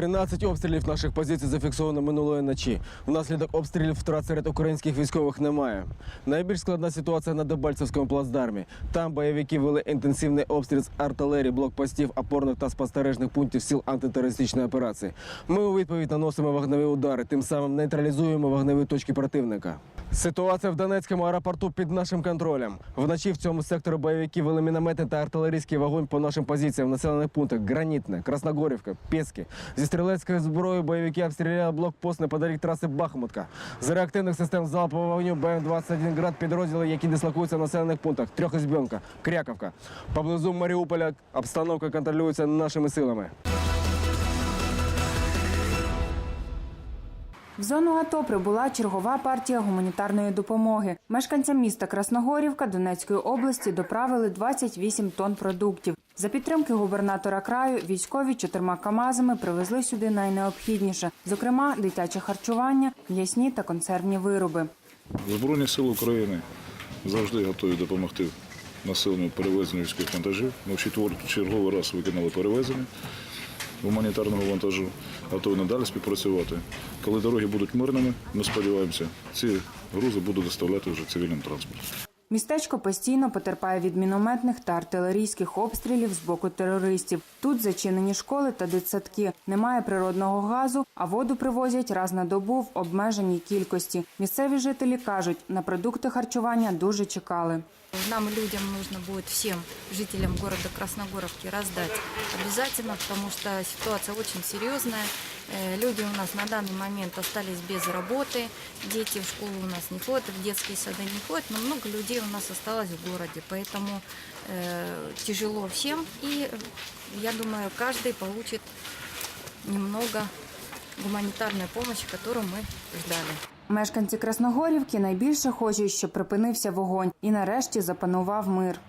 13 обстрілів наших позицій зафіксовано минулої ночі. Внаслідок обстрілів втрат серед українських військових немає. Найбільш складна ситуація на Дебальцевському плацдармі. Там бойовики вели інтенсивний обстріл з артилерії, блокпостів, опорних та спостережних пунктів сил антитерористичної операції. Ми у відповідь наносимо вогневі удари, тим самим нейтралізуємо вогневі точки противника. Ситуація в Донецькому аеропорту під нашим контролем. Вночі в цьому секторі бойовики вели мінометний та артилерійський вогонь по нашим позиціям в населених пунктах Гранітне, Красногорівка, Пєски. Зі стрілецької зброї бойовики обстріляли блокпост неподалік траси Бахмутка. З реактивних систем залпового вогню БМ-21 град підрозділи, які дислокуються в населених пунктах Трьохізбьонка, Кряковка. Поблизу Маріуполя обстановка контролюється нашими силами. В зону АТО прибула чергова партія гуманітарної допомоги. Мешканцям міста Красногорівка Донецької області доправили 28 тонн продуктів. За підтримки губернатора краю військові чотирма камазами привезли сюди найнеобхідніше, зокрема дитяче харчування, м'ясні та консервні вироби. Збройні сили України завжди готові допомогти населенню перевезенню військових вантажів. Ми в черговий раз виконали перевезення гуманітарного вантажу, готові надалі співпрацювати. Коли дороги будуть мирними, ми сподіваємося, ці грузи будуть доставляти вже цивільним транспортом. Містечко постійно потерпає від мінометних та артилерійських обстрілів з боку терористів. Тут зачинені школи та дитсадки. Немає природного газу, а воду привозять раз на добу в обмеженій кількості. Місцеві жителі кажуть, на продукти харчування дуже чекали. Нам, людям, нужно будет всем жителям города Красногоровки раздать обязательно, потому что ситуация очень серьезная. Э, Люди у нас на данный момент остались без работы, дети в школу у нас не ходят, в детские сады не ходят, но много людей у нас осталось в городе, поэтому э, тяжело всем, и я думаю, каждый получит немного гуманитарной помощи, которую мы ждали. Мешканці Красногорівки найбільше хочуть, щоб припинився вогонь і нарешті запанував мир.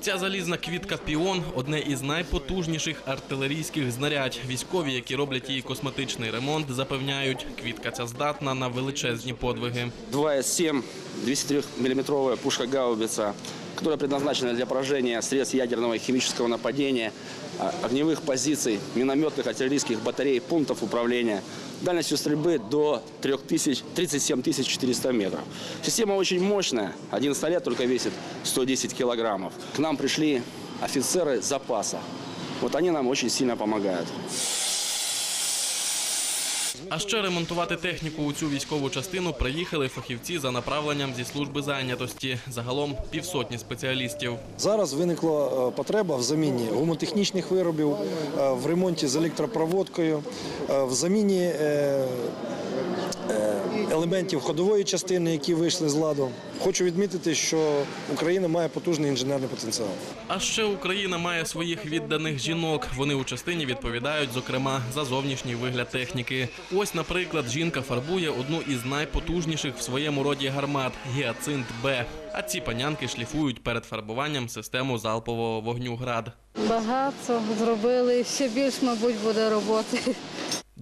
Ця залізна квітка Піон одне із найпотужніших артилерійських знарядь. Військові, які роблять її косметичний ремонт, запевняють, квітка ця здатна на величезні подвиги. 2С7 203-миллиметровая пушка-гаубица, которая предназначена для поражения средств ядерного и химического нападения, а, огневых позиций, минометных, артиллерийских батарей, пунктов управления. Дальностью стрельбы до 3000, 37 400 метров. Система очень мощная. Один снаряд только весит 110 килограммов. К нам пришли офицеры запаса. Вот они нам очень сильно помогают. А ще ремонтувати техніку у цю військову частину приїхали фахівці за направленням зі служби зайнятості. Загалом півсотні спеціалістів. Зараз виникла е, потреба в заміні гумотехнічних виробів, е, в ремонті з електропроводкою, е, в заміні елементів ходової частини, які вийшли з ладу. Хочу відмітити, що Україна має потужний інженерний потенціал. А ще Україна має своїх відданих жінок. Вони у частині відповідають, зокрема, за зовнішній вигляд техніки. Ось, наприклад, жінка фарбує одну із найпотужніших в своєму роді гармат гіацинт Б. А ці панянки шліфують перед фарбуванням систему залпового вогню град. Багато зробили, ще більш, мабуть, буде роботи.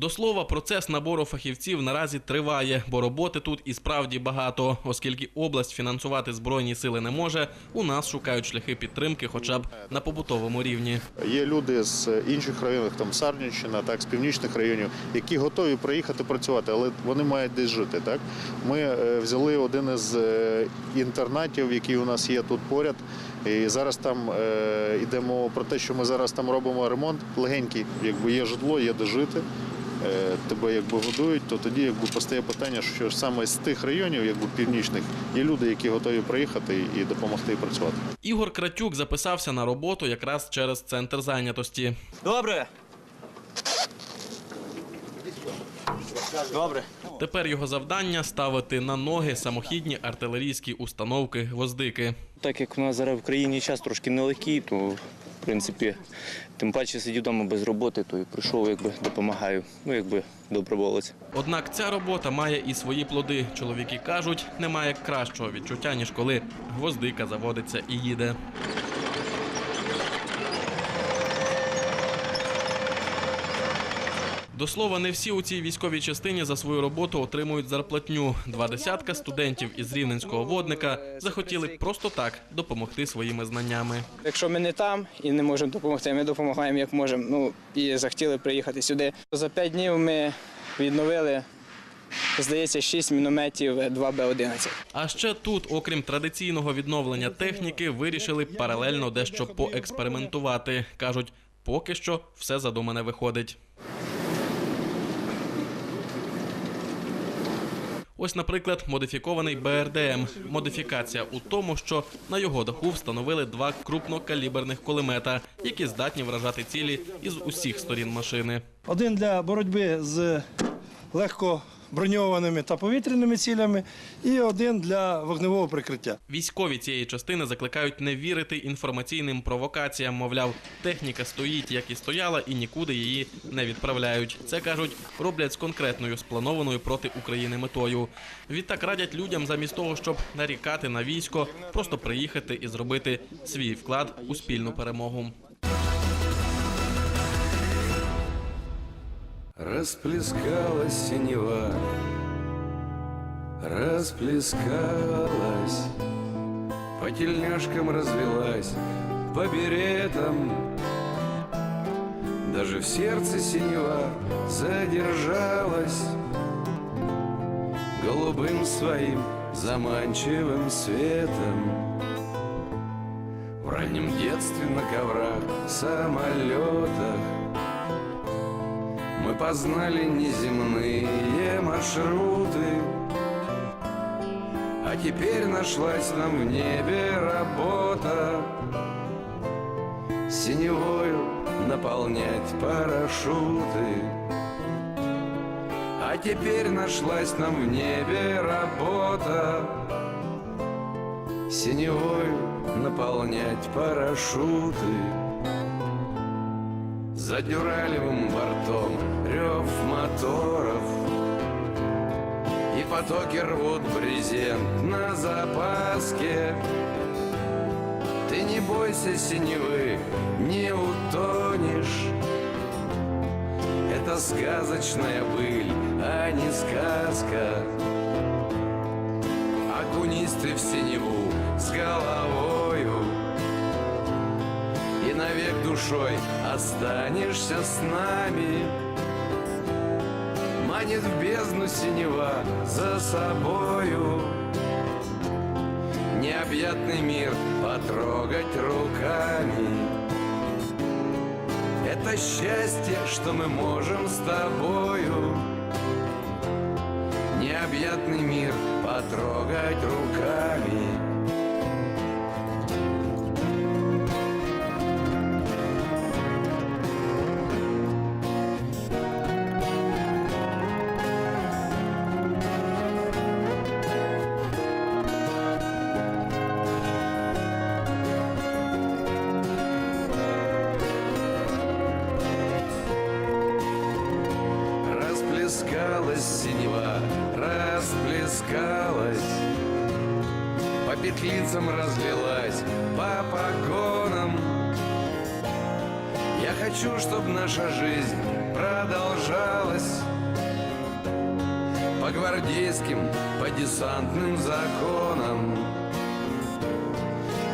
До слова, процес набору фахівців наразі триває, бо роботи тут і справді багато. Оскільки область фінансувати збройні сили не може, у нас шукають шляхи підтримки, хоча б на побутовому рівні. Є люди з інших районів, там Сарнівщина, так, з північних районів, які готові приїхати працювати, але вони мають десь жити. Так? Ми е, взяли один із е, інтернатів, який у нас є тут поряд. І зараз там е, йде про те, що ми зараз там робимо ремонт легенький, якби є житло, є де жити. Е, Тебе якби годують, то тоді якби постає питання, що саме з тих районів, якби північних, є люди, які готові приїхати і допомогти і працювати. Ігор Кратюк записався на роботу якраз через центр зайнятості. Добре. Добре. Тепер його завдання ставити на ноги самохідні артилерійські установки гвоздики. Так як у нас зараз в країні час трошки нелегкий, то принципі, тим паче сидів вдома без роботи, то і прийшов, якби допомагаю. Ну, якби доброволець. Однак ця робота має і свої плоди. Чоловіки кажуть, немає кращого відчуття, ніж коли гвоздика заводиться і їде. До слова, не всі у цій військовій частині за свою роботу отримують зарплатню. Два десятка студентів із рівненського водника захотіли просто так допомогти своїми знаннями. Якщо ми не там і не можемо допомогти, ми допомагаємо як можемо. Ну і захотіли приїхати сюди. За п'ять днів ми відновили, здається, шість мінометів 2Б-11. А ще тут, окрім традиційного відновлення техніки, вирішили паралельно дещо поекспериментувати. кажуть, поки що все задумане виходить. Ось, наприклад, модифікований БРДМ. Модифікація у тому, що на його даху встановили два крупнокаліберних кулемета, які здатні вражати цілі із усіх сторін машини. Один для боротьби з легко броньованими та повітряними цілями, і один для вогневого прикриття. Військові цієї частини закликають не вірити інформаційним провокаціям. Мовляв, техніка стоїть, як і стояла, і нікуди її не відправляють. Це кажуть, роблять з конкретною спланованою проти України метою. Відтак радять людям, замість того, щоб нарікати на військо, просто приїхати і зробити свій вклад у спільну перемогу. Расплескалась синева, расплескалась, по тельняшкам развелась, по беретам. Даже в сердце синева задержалась. Голубым своим заманчивым светом. В раннем детстве на коврах, самолетах мы познали неземные маршруты А теперь нашлась нам в небе работа. Синевою наполнять парашюты. А теперь нашлась нам в небе работа. Синевою наполнять парашюты. За дюралевым бортом рев моторов. И потоки рвут брезент на запаске. Ты не бойся синевы, не утонешь. Это сказочная быль, а не сказка. Окунись ты в синеву с головою. И навек душой останешься с нами. Манит в бездну синева за собою. Необъятный мир потрогать руками. Это счастье, что мы можем с тобою. Необъятный мир потрогать руками. Синева, расплескалась По петлицам разлилась, по погонам. Я хочу, чтобы наша жизнь продолжалась По гвардейским, по десантным законам.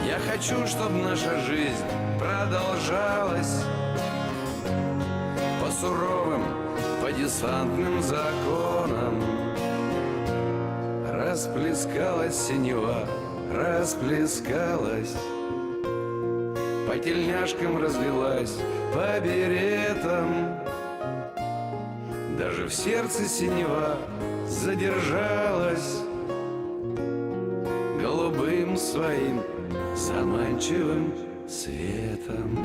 Я хочу, чтобы наша жизнь продолжалась по суровым, десантным законам. Расплескалась синева, расплескалась, по тельняшкам разлилась, по беретам. Даже в сердце синева задержалась голубым своим заманчивым светом.